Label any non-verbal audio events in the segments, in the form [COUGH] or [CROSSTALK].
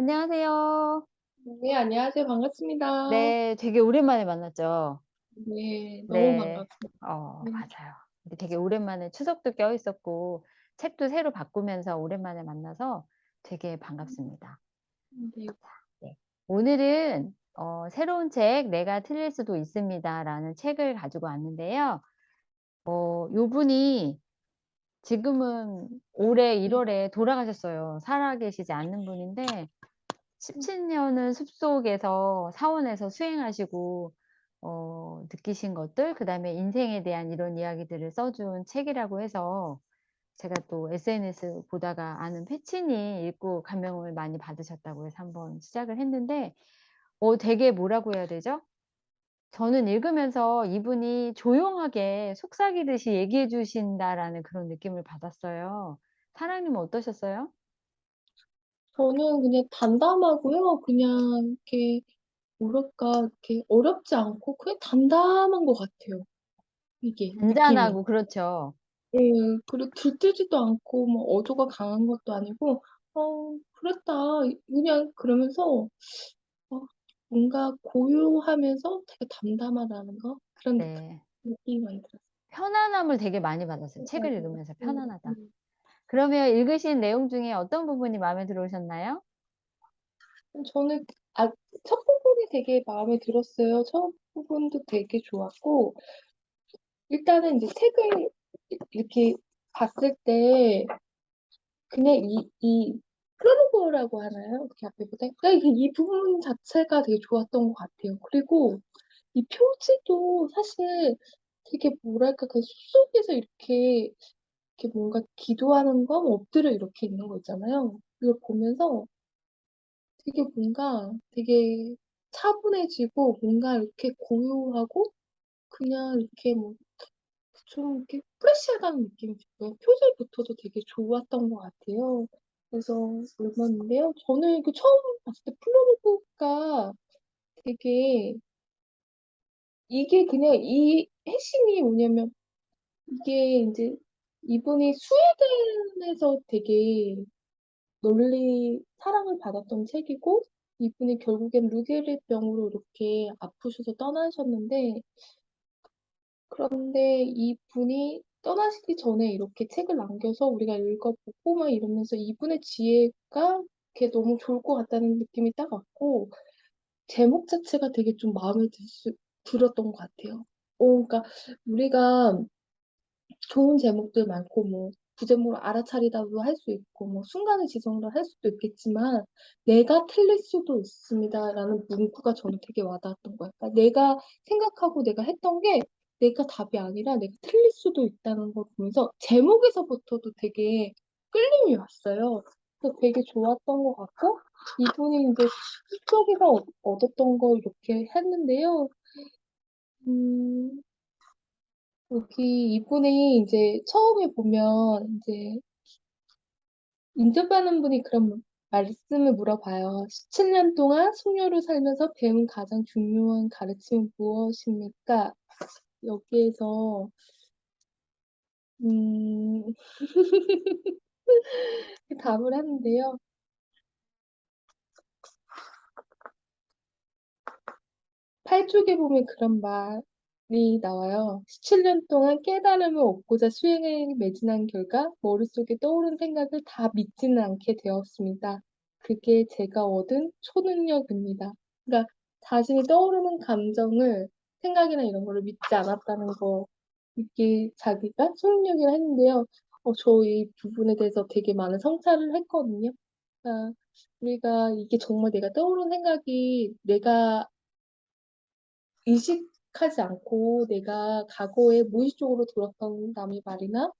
안녕하세요. 네, 안녕하세요. 반갑습니다. 네, 되게 오랜만에 만났죠? 네, 너무 네. 반갑습니다. 어 네. 맞아요. 근데 되게 오랜만에 추석도 껴 있었고 책도 새로 바꾸면서 오랜만에 만나서 되게 반갑습니다. 네. 자 네. 오늘은 어 새로운 책 '내가 틀릴 수도 있습니다.'라는 책을 가지고 왔는데요. 어 요분이 지금은 올해 1 네. 월에 돌아가셨어요. 살아 계시지 않는 분인데 음. 17 년을 숲속에서 사원에서 수행하시고 어 느끼신 것들 그 다음에 인생에 대한 이런 이야기들을 써준 책이라고 해서 제가 또 SNS 보다가 아는 패친이 읽고 감명을 많이 받으셨다고 해서 한번 시작을 했는데 어 되게 뭐라고 해야 되죠? 저는 읽으면서 이분이 조용하게 속삭이듯이 얘기해 주신다라는 그런 느낌을 받았어요. 사랑님은 어떠셨어요? 저는 그냥 담담하고요. 그냥 이렇게 뭐랄까 이렇게 어렵지 않고 그냥 담담한 것 같아요 이게 느낌이. 잔잔하고 그렇죠. 예. 그리고 들뜨지도 않고 뭐 어조가 강한 것도 아니고 '어 그랬다.' 그냥 그러면서 어 뭔가 고요하면서 되게 담담하다는 거 그런 느 네. 느낌이 많이 들었어요. 편안함을 되게 많이 받았어요. 어 책을 맞아요. 읽으면서 네. '편안하다.' 네. 그러면 읽으신 내용 중에 어떤 부분이 마음에 들어오셨나요? 음 저는 아 첫 부분이 되게 마음에 들었어요. 첫 부분도 되게 좋았고 일단은 인제 책을 이 이렇게 봤을 때 그냥 이 이 프롤로그라고 하나요? 이렇게 앞에 보다 그러니까 이이 부분 자체가 되게 좋았던 것 같아요. 그리고 이 표지도 사실 되게 뭐랄까 그 숲속에서 이렇게 이렇게 뭔가 기도하는 거 엎드려 이렇게 있는 거 있잖아요. 그걸 보면서 되게 뭔가 되게 차분해지고 뭔가 이렇게 고요하고 그냥 이렇게 뭐 좀 이렇게 프레시하다는 느낌이 들고요. 표지부터도 되게 좋았던 것 같아요. 그래서 읽었는데요. 저는 그 처음 봤을 때 프롤로그가 되게 이게 그냥 이 핵심이 뭐냐면 이게 인제 이분이 스웨덴에서 되게 널리 사랑을 받았던 책이고 이분이 결국엔 루게릭 병으로 이렇게 아프셔서 떠나셨는데 그런데 이분이 떠나시기 전에 이렇게 책을 남겨서 우리가 읽어 보고 막 이러면서 이분의 지혜가 이렇게 너무 좋을 것 같다는 느낌이 딱 왔고 제목 자체가 되게 좀 마음에 들었던 것 같아요. 어 그러니까 우리가 좋은 제목들 많고 뭐 부제목을 알아차리다도 할 수 있고 뭐 순간의 지성이라 할 수도 있겠지만 "내가 틀릴 수도 있습니다."라는 문구가 저는 되게 와 닿았던 거예요. 그러니까 내가 생각하고 내가 했던 게 내가 답이 아니라 내가 틀릴 수도 있다는 걸 보면서 제목에서부터도 되게 끌림이 왔어요. 그래서 되게 좋았던 것 같고 이분이 숲속에서 얻 얻었던 걸 이렇게 했는데요. 음. 여기 이분이 인제 처음에 보면 인제 인터뷰하는 분이 그런 말씀을 물어봐요. "17 년 동안 숙녀로 살면서 배운 가장 중요한 가르침은 무엇입니까?" 여기에서 음. 그 [LAUGHS] 답을 하는데요. 8 쪽에 보면 그런 말 이 나와요. "17 년 동안 깨달음을 얻고자 수행에 매진한 결과 머릿속에 떠오른 생각을 다 믿지는 않게 되었습니다. 그게 제가 얻은 초능력입니다." 그러니까 자신이 떠오르는 감정을 생각이나 이런 거를 믿지 않았다는 거 이게 자기가 초능력이라 했는데요. 어 저 이 부분에 대해서 되게 많은 성찰을 했거든요. 그러니까 우리가 이게 정말 내가 떠오른 생각이 내가 의식 하지 않고 내가 과거에 무의식적으로 들었던 남의 말이나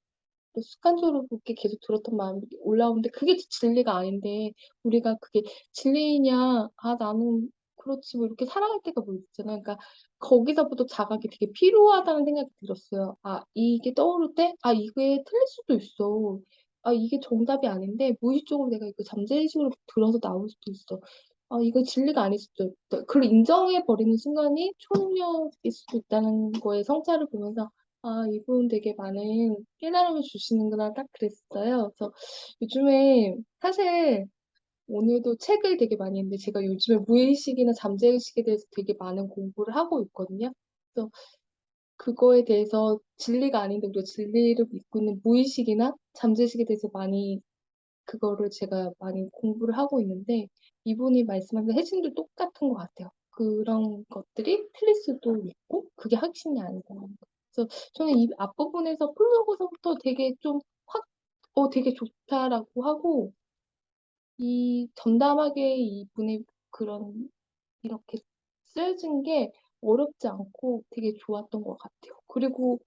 또 습관적으로 그렇게 계속 들었던 말이 올라오는데 그게 지 진리가 아닌데 우리가 그게 진리냐 '아 나는 그렇지 뭐.' 이렇게 살아갈 때가 뭐 있잖아요. 그러니까 거기서부터 자각이 되게 필요하다는 생각이 들었어요. '아 이게 떠오를 때 아 이게 틀릴 수도 있어. 아 이게 정답이 아닌데 무의식적으로 내가 이거 잠재의식으로 들어서 나올 수도 있어. 아 이거 진리가 아닐 수도 있다.' 그걸 인정해 버리는 순간이 초능력일 수도 있다는 거에 성찰을 보면서 '아 이분 되게 많은 깨달음을 주시는구나.' 딱 그랬어요. 그래서 요즘에 사실 오늘도 책을 되게 많이 했는데 제가 요즘에 무의식이나 잠재의식에 대해서 되게 많은 공부를 하고 있거든요. 그래서 그거에 대해서 진리가 아닌데 우리가 진리를 믿고 있는 무의식이나 잠재의식에 대해서 많이 그거를 제가 많이 공부를 하고 있는데 이분이 말씀하신 핵심도 똑같은 것 같아요. 그런 것들이 틀릴 수도 있고 그게 확신이 거. 그래서 저는 이 앞부분에서 프롤로그서부터 되게 좀 확 '어 되게 좋다.'라고 하고 이 전담하게 이분의 그런 이렇게 쓰여진 게 어렵지 않고 되게 좋았던 것 같아요. 그리고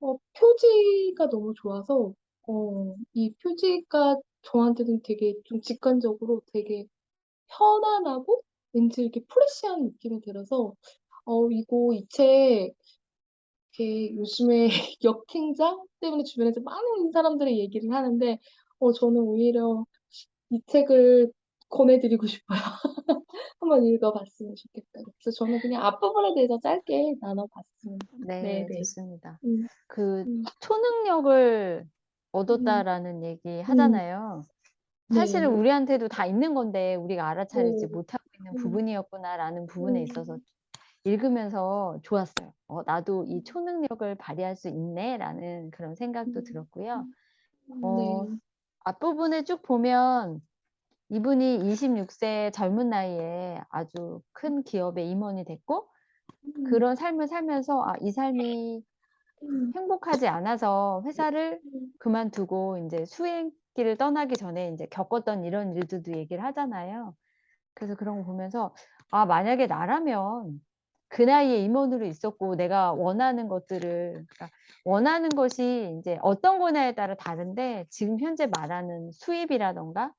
어 표지가 너무 좋아서 어 이 표지가 저한테는 되게 좀 직관적으로 되게 편안하고 왠지 이렇게 프레시한 느낌이 들어서 어 이거 이 책 이렇게 요즘에 [LAUGHS] 역행자 때문에 주변에서 많은 사람들이 얘기를 하는데 어 저는 오히려 이 책을 권해 드리고 싶어요. [LAUGHS] 한번 읽어 봤으면 좋겠다고. 그래서 저는 그냥 앞부분에 대해서 짧게 나눠 봤습니다. 네 네네. 좋습니다. 음. 그 음. 초능력을 음. 얻었다라는 얘기 음. 하잖아요. 사실은 네. 우리한테도 다 있는 건데 우리가 알아차리지 네. 못하고 있는 음. 부분이었구나라는 부분에 있어서 음. 읽으면서 좋았어요. '어 나도 이 음. 초능력을 발휘할 수 있네.'라는 그런 생각도 음. 들었고요. 음. 어 네. 앞부분을 쭉 보면 이분이 26세 젊은 나이에 아주 큰 기업의 임원이 됐고 음. 그런 삶을 살면서 '아 이 삶이 음. 행복하지 않아서 회사를 음. 그만두고 인제 수행 길을 떠나기 전에 인제 겪었던 이런 일들도 얘기를 하잖아요. 그래서 그런 거 보면서 '아 만약에 나라면 그 나이에 임원으로 있었고 내가 원하는 것들을' 그러니까 원하는 것이 인제 어떤 거냐에 따라 다른데 지금 현재 말하는 수입이라든가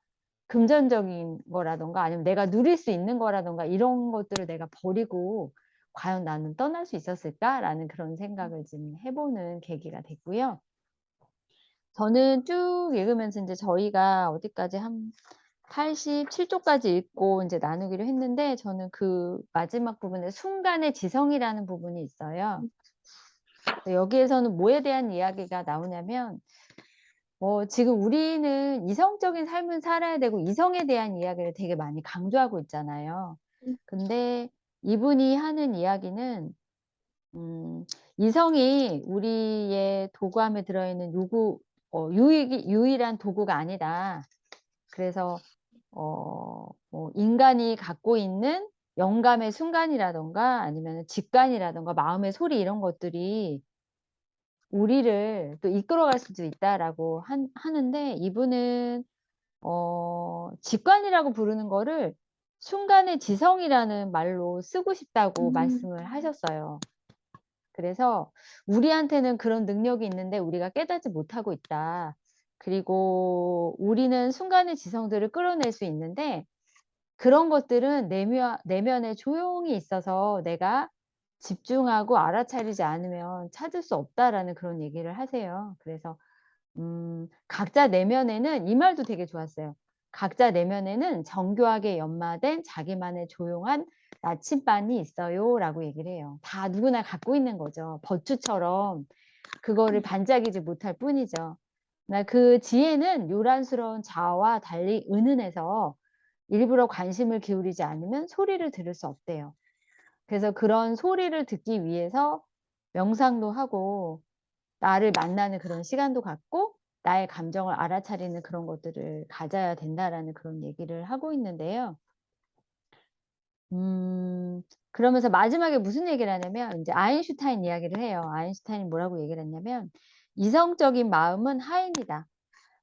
금전적인 거라든가 아니면 내가 누릴 수 있는 거라든가 이런 것들을 내가 버리고 '과연 나는 떠날 수 있었을까?'라는 그런 생각을 좀해 보는 계기가 됐고요. 저는 쭉 읽으면서 인제 저희가 어디까지 한 87 쪽까지 읽고 인제 나누기로 했는데 저는 그 마지막 부분에 순간의 지성이라는 부분이 있어요. 여기에서는 뭐에 대한 이야기가 나오냐면 어 지금 우리는 이성적인 삶을 살아야 되고 이성에 대한 이야기를 되게 많이 강조하고 있잖아요. 음. 근데 이분이 하는 이야기는 음 "이성이 우리의 도구함에 들어있는 요구 어 유익이 유일한 도구가 아니다. 그래서 어 뭐 인간이 갖고 있는 영감의 순간이라든가 아니면은 직관이라든가 마음의 소리 이런 것들이 우리를 또 이끌어갈 수도 있다."라고 한 하는데 이분은 어 직관이라고 부르는 거를 순간의 지성이라는 말로 쓰고 싶다고 음. 말씀을 하셨어요. 그래서 "우리한테는 그런 능력이 있는데 우리가 깨닫지 못하고 있다. 그리고 우리는 순간의 지성들을 끌어낼 수 있는데 그런 것들은 내면 내면에 조용히 있어서 내가 집중하고 알아차리지 않으면 찾을 수 없다."라는 그런 얘기를 하세요. 그래서 음 각자 내면에는 이 말도 되게 좋았어요. "각자 내면에는 정교하게 연마된 자기만의 조용한 나침반이 있어요."라고 얘기를 해요. 다 누구나 갖고 있는 거죠. 버추처럼 그거를 반짝이지 못할 뿐이죠. 나그 지혜는 요란스러운 자아와 달리 은은해서 일부러 관심을 기울이지 않으면 소리를 들을 수 없대요. 그래서 그런 소리를 듣기 위해서 명상도 하고 나를 만나는 그런 시간도 갖고 나의 감정을 알아차리는 그런 것들을 가져야 된다라는 그런 얘기를 하고 있는데요. 음 그러면서 마지막에 무슨 얘기를 하냐면 인제 아인슈타인 이야기를 해요. 아인슈타인이 뭐라고 얘기를 했냐면 "이성적인 마음은 하인이다.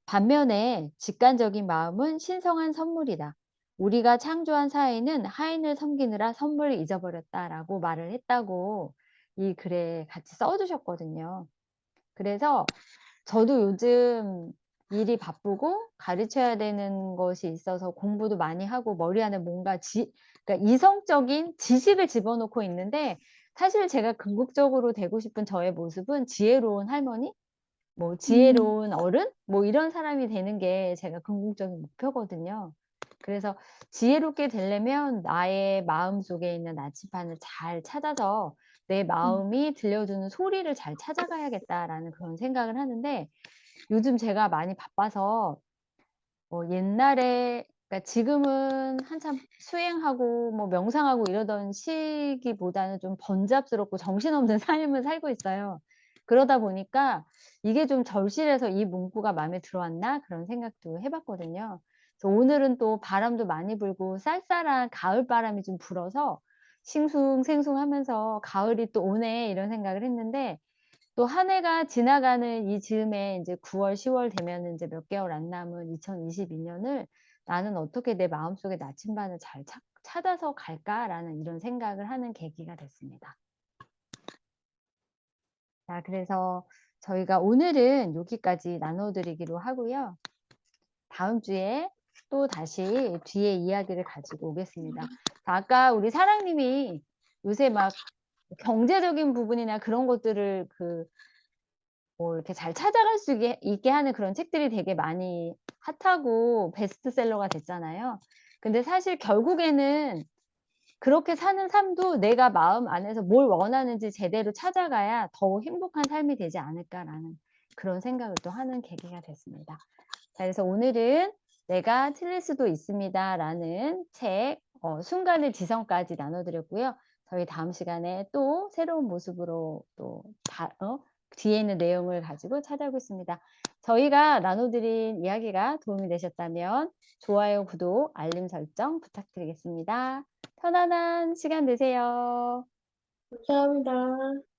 반면에 직관적인 마음은 신성한 선물이다. 우리가 창조한 사회는 하인을 섬기느라 선물을 잊어버렸다."라고 말을 했다고 이 글에 같이 써 주셨거든요. 그래서 저도 요즘 일이 바쁘고 가르쳐야 되는 것이 있어서 공부도 많이 하고 머리 안에 뭔가 지 그러니까 이성적인 지식을 집어넣고 있는데 사실 제가 궁극적으로 되고 싶은 저의 모습은 지혜로운 할머니, 뭐 음. 지혜로운 어른 뭐 이런 사람이 되는 게 제가 궁극적인 목표거든요. 그래서 지혜롭게 되려면 나의 마음 속에 있는 나침반을 잘 찾아서 '내 음. 마음이 들려주는 소리를 잘 찾아가야겠다.'라는 그런 생각을 하는데 요즘 제가 많이 바빠서 어 옛날에 그러니까 지금은 한참 수행하고 뭐 명상하고 이러던 시기보다는 좀 번잡스럽고 정신없는 [LAUGHS] 삶을 살고 있어요. 그러다 보니까 이게 좀 절실해서 '이 문구가 마음에 들어왔나?' 그런 생각도 해 봤거든요. 그래서 오늘은 또 바람도 많이 불고 쌀쌀한 가을 바람이 좀 불어서 싱숭생숭하면서 '가을이 또 오네.' 이런 생각을 했는데 또 한 해가 지나가는 이 즈음에 인제 9월 10월 되면은 인제 몇 개월 안 남은 2022 년을 '나는 어떻게 내 마음속의 나침반을 잘 찾 찾아서 갈까?'라는 이런 생각을 하는 계기가 됐습니다. 자 그래서 저희가 오늘은 여기까지 나눠 드리기로 하고요. 다음 주에 또 다시 뒤에 이야기를 가지고 오겠습니다. 자 아까 우리 사랑님이 요새 막 경제적인 부분이나 그런 것들을 그 뭐 이렇게 잘 찾아갈 수 있게 있게 하는 그런 책들이 되게 많이 핫하고 베스트셀러가 됐잖아요. 근데 사실 결국에는 그렇게 사는 삶도 내가 마음 안에서 뭘 원하는지 제대로 찾아가야 더 행복한 삶이 되지 않을까라는 그런 생각을 또 하는 계기가 됐습니다. 자 그래서 오늘은 '내가 틀릴 수도 있습니다.'라는 책 어 순간의 지성까지 나눠 드렸고요. 저희 다음 시간에 또 새로운 모습으로 또 다 어 뒤에 있는 내용을 가지고 찾아오겠습니다. 저희가 나눠 드린 이야기가 도움이 되셨다면 좋아요, 구독, 알림 설정 부탁드리겠습니다. 편안한 시간 되세요. 감사합니다.